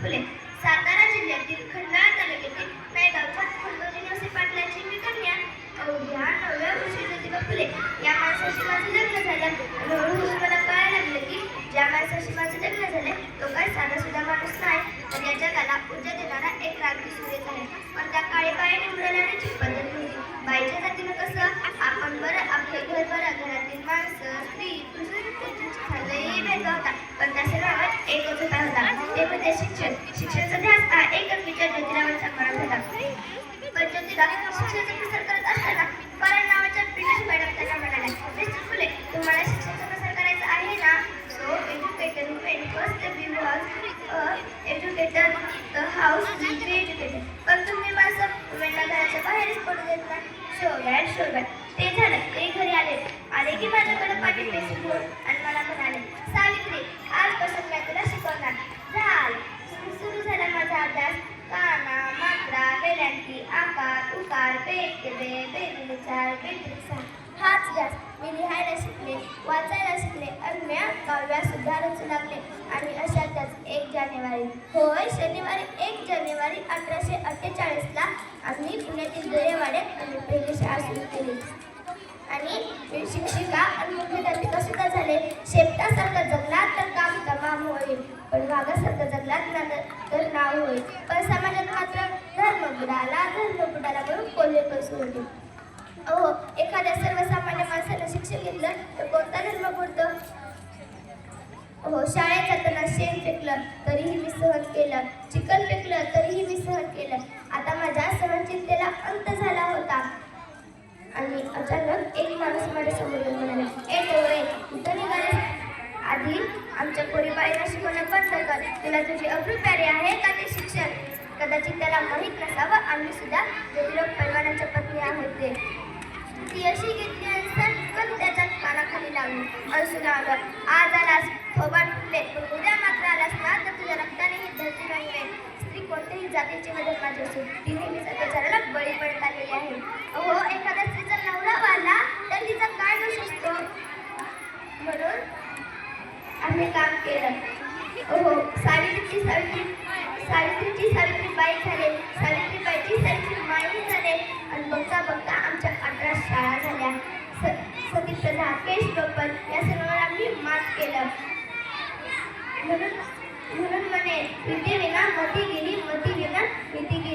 फुले सातारा जिल्ह्यातील खंडाळा तालुक्यातील नायगावच्या फुलजी नरसी पाटलाची मी कन्या अवघ्या नव्या ऋषी ज्योतिबा फुले या माणसाशी माझं लग्न झालं. आणि हळूहळू मला कळायला लागलं की ज्या माणसाशी माझं लग्न झालं तो काय साधा सुद्धा माणूस नाही. तर या जगाला ऊर्जा देणारा एक क्रांती सूर्यच आहे पण त्या काळी बाया निवडल्याने पद्धत होती बाईच्या जातीनं कसं ते झालं ते घरी आले. आले की माझ्याकडे पाठी पेशी आणि मला म्हणाले सावित्री आजपासून मी तुला शिकवणार झालं सुरू झाला माझा अभ्यास काना मात्रा वेलांटी आकार उकार बेटके बेबिचार बेत्रिसा हाच जास मी लिहायला शिकले वाचायला शिकले अज्ञा काव्या सुद्धा रचू लागले आणि अशातच एक जानेवारी होय शनिवारी एक जानेवारी अठराशे अठ्ठेचाळीसला आम्ही पुण्यातील दरेवाड्यात आम्ही पहिली शाळा सुरू केली आणि शिक्षिका आणि मुख्याध्यापिका सुद्धा झाले शेपटासारखं जगला तर काम तमाम होईल पण वाघासारखं जगलात ना तर नाव होईल पण समाजात मात्र धर्म बुडाला धर्म बुडाला म्हणून हो शाळेत जाताना शेण फेकलं तरीही मी सहन केलं. चिकन फेकलं तरीही मी सहन केलं. आता माझ्या सहनशीलतेला अंत झाला होता. आणि अचानक एक माणूस माझ्यासमोर येऊन म्हणाला ए टोळे कुठं निघाले आधी आमच्या पोरीबाईला शिकवणं बंद कर. तुला तुझी अब्रू आहे का ते शिक्षण? कदाचित त्याला माहीत नसावं. आम्ही सुद्धा ज्योतिराव पैलवानाच्या पत्नी आहोत ते. ती अशी घेतली आणि लावली आज आलास. थोबाड फुटले उद्या मात्र आलास. ना तर तुझ्या रक्ताने ही धरती रंगवेल स्त्री कोणत्याही जातीची मदत माझी असो ती नेहमीच अत्याचाराला बळी पडत आलेली आहे. अहो एखाद्या स्त्रीचा नवरा वाला तर तिचा काय दोष असतो? म्हणून आम्ही काम केलं. अहो सावित्रीची सावित्री सावित्रीची सावित्रीबाई झाले. राकेश सतीप्रधा टोपल या सर्वांना मी मात केलं. म्हणून म्हणून म्हणे रीती विना मती गेली मती विना नीती गेली.